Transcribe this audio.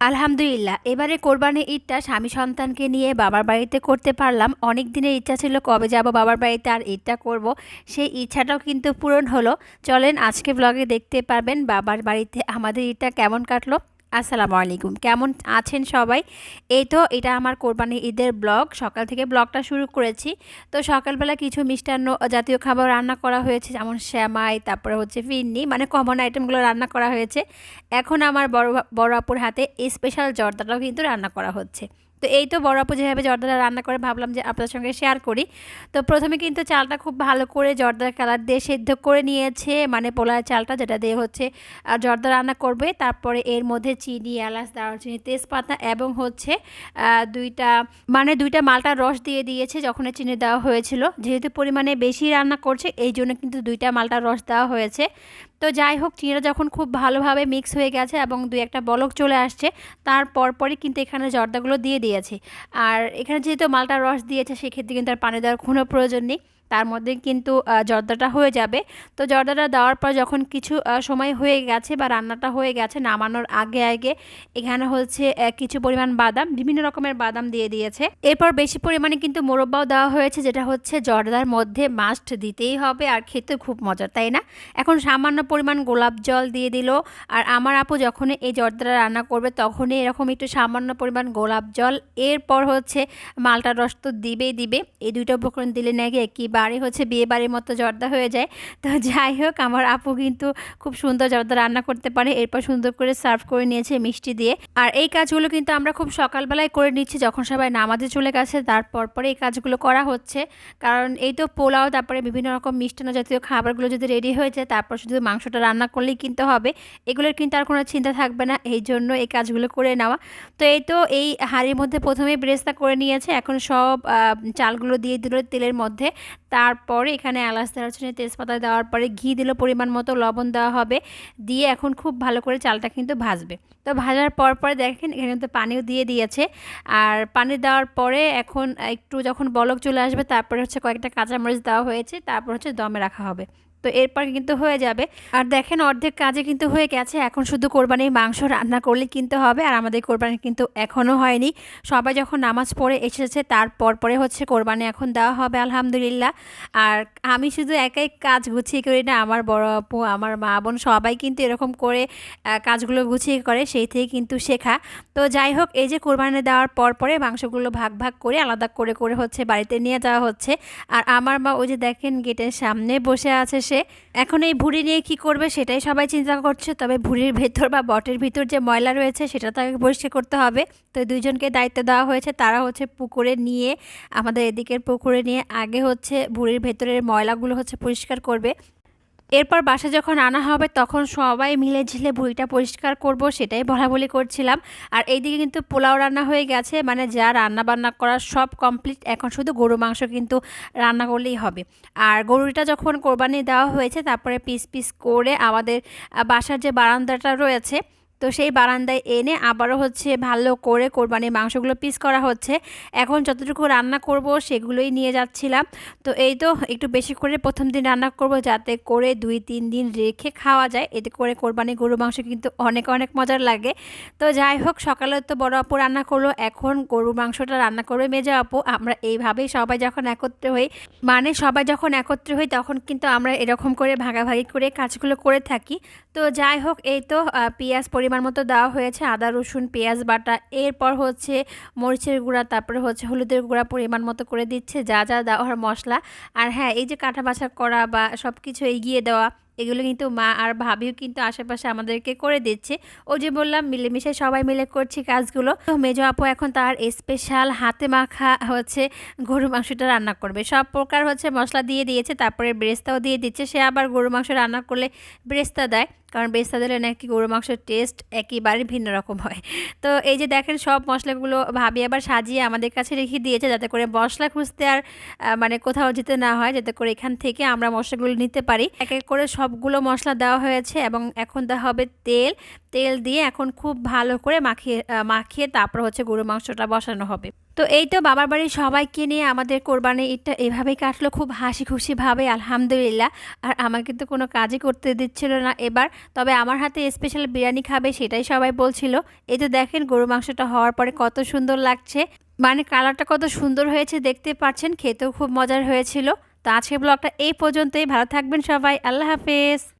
আলহামদুলিল্লাহ, এবারে কোরবানি ঈদটা স্বামী সন্তানকে নিয়ে বাবার বাড়িতে করতে পারলাম। অনেক দিনের ইচ্ছা ছিল কবে যাব, বাবার বাড়িতে আর ঈদটা করব। সেই ইচ্ছাটাও কিন্তু পূরণ হলো। চলেন আজকে ব্লগে দেখতে পারবেন বাবার বাড়িতে আমাদের ঈদটা কেমন কাটলো। আসসালামু আলাইকুম। কেমন আছেন সবাই? এই তো এটা আমার কোরবানি ঈদের ব্লগ। সকাল থেকে ব্লগটা শুরু করেছি। তো সকালবেলা কিছু মিষ্টান্ন জাতীয় খাবার রান্না করা হয়েছে। যেমন শ্যামাই, তারপরে হচ্ছে ফিন্নি মানে কমন আইটেমগুলো রান্না করা হয়েছে। এখন আমার বড় বড় আপুর হাতে স্পেশাল জর্দাটাও কিন্তু রান্না করা হচ্ছে। তো এই তো বড় আপু যেভাবে জর্দাটা রান্না করে ভাবলাম যে আপনার সঙ্গে শেয়ার করি। তো প্রথমে কিন্তু চালটা খুব ভালো করে জর্দার কালার দিয়ে সেদ্ধ করে নিয়েছে। মানে পোলার চালটা যেটা দিয়ে হচ্ছে আর জর্দা রান্না করবে। তারপরে এর মধ্যে চিনি, এলাচ, দারচিনি, তেজপাতা এবং হচ্ছে দুইটা মানে দুইটা মালটার রস দিয়ে দিয়েছে যখন চিনি দেওয়া হয়েছিল। যেহেতু পরিমাণে বেশি রান্না করছে এই জন্য কিন্তু দুইটা মালটার রস দেওয়া হয়েছে। তো যাই হোক, চিনিটা যখন খুব ভালোভাবে মিক্স হয়ে গেছে এবং দুই একটা বলক চলে আসছে, তার পরপরই কিন্তু এখানে জর্দাগুলো দিয়ে দিয়েছে। আর এখানে যেহেতু মালটা রস দিয়েছে, সেক্ষেত্রে কিন্তু আর পানি দেওয়ার কোনো প্রয়োজন নেই। তার মধ্যে কিন্তু জর্দাটা হয়ে যাবে। তো জর্দাটা দেওয়ার পর যখন কিছু সময় হয়ে গেছে বা রান্নাটা হয়ে গেছে নামানোর আগে আগে এখানে হচ্ছে কিছু পরিমাণ বাদাম, বিভিন্ন রকমের বাদাম দিয়ে দিয়েছে। এরপর বেশি পরিমাণে কিন্তু মোরব্বাও দেওয়া হয়েছে, যেটা হচ্ছে জর্দার মধ্যে মাস্ট দিতেই হবে আর খেতে খুব মজার, তাই না? এখন সামান্য পরিমাণ গোলাপ জল দিয়ে দিল আর আমার আপু যখন এই জর্দাটা রান্না করবে তখনই এরকম একটু সামান্য পরিমাণ গোলাপ জল, এরপর হচ্ছে মালটা রস তো দিবেই দিবে। এই দুইটা উপকরণ দিলে নাকি কি বাড়ি হচ্ছে বিয়ে বাড়ির মতো জর্দা হয়ে যায়। তো যাই হোক, আমার আপু কিন্তু খুব সুন্দর জর্দা রান্না করতে পারে। এরপর সুন্দর করে সার্ভ করে নিয়েছে মিষ্টি দিয়ে। আর এই কাজগুলো কিন্তু আমরা খুব সকালবেলায় করে নিচ্ছি, যখন সবাই নামাজে চলে গেছে। তারপর পরে এই কাজগুলো করা হচ্ছে। কারণ এই তো পোলাও, তারপরে বিভিন্ন রকম মিষ্টান্ন জাতীয় খাবারগুলো যদি রেডি হয়ে যায়, তারপর শুধু মাংসটা রান্না করলেই কিনতে হবে। এগুলোর কিন্তু আর কোনো চিন্তা থাকবে না, এই জন্য এই কাজগুলো করে নেওয়া। তো এই তো এই হাঁড়ির মধ্যে প্রথমে ব্রেস্তা করে নিয়েছে। এখন সব চালগুলো দিয়ে দিল তেলের মধ্যে। তারপরে এখানে এলাচ দারচিনি তেজপাতা দেওয়ার পরে ঘি দিল পরিমাণ মতো লবণ দেওয়া হবে। দিয়ে এখন খুব ভালো করে চালটা কিন্তু ভাজবে। তো ভাজার পর পরে দেখেন এখানে কিন্তু পানিও দিয়ে দিয়েছে। আর পানি দেওয়ার পরে এখন একটু যখন বলক চলে আসবে, তারপরে হচ্ছে কয়েকটা কাঁচামরিচ দেওয়া হয়েছে, তারপর হচ্ছে দমে রাখা হবে। তো এরপর কিন্তু হয়ে যাবে। আর দেখেন অর্ধেক কাজে কিন্তু হয়ে গেছে। এখন শুধু কোরবানির মাংস রান্না করলে কিনতে হবে। আর আমাদের কোরবানি কিন্তু এখনও হয়নি। সবাই যখন নামাজ পড়ে এসেছে তারপর পরে হচ্ছে কোরবানি এখন দেওয়া হবে, আলহামদুলিল্লাহ। আর আমি শুধু একাই কাজ গুছিয়ে করি না, আমার বড় আপু, আমার মা বোন সবাই কিন্তু এরকম করে কাজগুলো গুছিয়ে করে, সেই থেকে কিন্তু শেখা। তো যাই হোক, এই যে কোরবানি দেওয়ার পর পরে মাংসগুলো ভাগ ভাগ করে, আলাদা করে করে হচ্ছে বাড়িতে নিয়ে যাওয়া হচ্ছে। আর আমার মা ওই যে দেখেন গেটের সামনে বসে আছে সে। এখন এই ভুঁড়ি নিয়ে কি করবে সেটাই সবাই চিন্তা করছে। তবে ভুঁড়ির ভেতর বা বটের ভিতর যে ময়লা রয়েছে সেটা তাকে পরিষ্কার করতে হবে। তো দুইজনকে দায়িত্ব দেওয়া হয়েছে। তারা হচ্ছে পুকুরে নিয়ে, আমাদের এদিকের পুকুরে নিয়ে আগে হচ্ছে ভুঁড়ির ভেতরের ময়লাগুলো হচ্ছে পরিষ্কার করবে। এরপর বাসা যখন আনা হবে, তখন সবাই মিলে ঝিলে ভুঁড়িটা পরিষ্কার করব, সেটাই বলা বলি করছিলাম। আর এইদিকে কিন্তু পোলাও রান্না হয়ে গেছে মানে যা রান্না বান্না করার সব কমপ্লিট এখন শুধু গরু মাংস কিন্তু রান্না করলেই হবে। আর গরুটা যখন কোরবানি দেওয়া হয়েছে, তারপরে পিস পিস করে আমাদের বাসার যে বারান্দাটা রয়েছে তো সেই বারান্দায় এনে আবারও হচ্ছে ভালো করে কোরবানির মাংসগুলো পিস করা হচ্ছে। এখন যতটুকু রান্না করব সেগুলোই নিয়ে যাচ্ছিলাম। তো এই তো একটু বেশি করে প্রথম দিন রান্না করব যাতে করে দুই, তিন দিন রেখে খাওয়া যায়। এতে করে কোরবানি গরু মাংস কিন্তু অনেক অনেক মজার লাগে। তো যাই হোক, সকালে তো বড় আপু রান্না করল। এখন গরু মাংসটা রান্না করবে মেজা আপু। আমরা এইভাবেই সবাই যখন একত্রে হই মানে সবাই যখন একত্রে হই তখন কিন্তু আমরা এরকম করে ভাগাভাগি করে কাজগুলো করে থাকি। তো যাই হোক, এই তো পেঁয়াজ পরিমাণ মতো দেওয়া হয়েছে আদা, রসুন, পেঁয়াজ বাটা, এরপর হচ্ছে মরিচের গুঁড়া, তারপরে হচ্ছে হলুদের গুঁড়া পরিমাণ মতো করে দিচ্ছে, যা যা দেওয়া হয় মশলা। আর হ্যাঁ এই যে কাঁটা বাছা করা বা সব কিছু এগিয়ে দেওয়া এগুলো কিন্তু মা আর ভাবিও কিন্তু আশেপাশে আমাদেরকে করে দিচ্ছে। ও যে বললাম, মিলেমিশে সবাই মিলে করছি কাজগুলো। তো মেজো আপু এখন তার স্পেশাল হাতে মাখা হচ্ছে গরু মাংসটা রান্না করবে। সব প্রকার হচ্ছে মশলা দিয়ে দিয়েছে, তারপরে ব্রেস্তাও দিয়ে দিচ্ছে। সে আবার গরু মাংস রান্না করলে ব্রেস্তা দেয়, কারণ বেস্তা দিলে নাকি গরু মাংসের টেস্ট একেবারে ভিন্ন রকম হয়। তো এই যে দেখেন, সব মশলাগুলো ভাবি আবার সাজিয়ে আমাদের কাছে রেখে দিয়েছে, যাতে করে মশলা খুঁজতে আর মানে কোথাও যেতে না হয়, যাতে করে এখান থেকে আমরা মশলাগুলো নিতে পারি। এক এক করে সব সবগুলো মশলা দেওয়া হয়েছে এবং এখন দেওয়া হবে তেল। তেল দিয়ে এখন খুব ভালো করে মাখিয়ে মাখিয়ে তারপর হচ্ছে গরু মাংসটা বসানো হবে। তো এই তো বাবার বাড়ির সবাইকে নিয়ে আমাদের কোরবানি ঈদটা এভাবেই কাটলো, খুব হাসি খুশিভাবে আলহামদুলিল্লাহ। আর আমাকে তো কোনো কাজই করতে দিচ্ছিল না এবার। তবে আমার হাতে স্পেশাল বিরিয়ানি খাবে সেটাই সবাই বলছিল। এই তো দেখেন গরু মাংসটা হওয়ার পরে কত সুন্দর লাগছে। মানে কালারটা কত সুন্দর হয়েছে দেখতে পাচ্ছেন, খেতেও খুব মজার হয়েছিল। তো আজকের ব্লগটা এই পর্যন্তই। ভালো থাকবেন সবাই। আল্লাহ হাফেজ।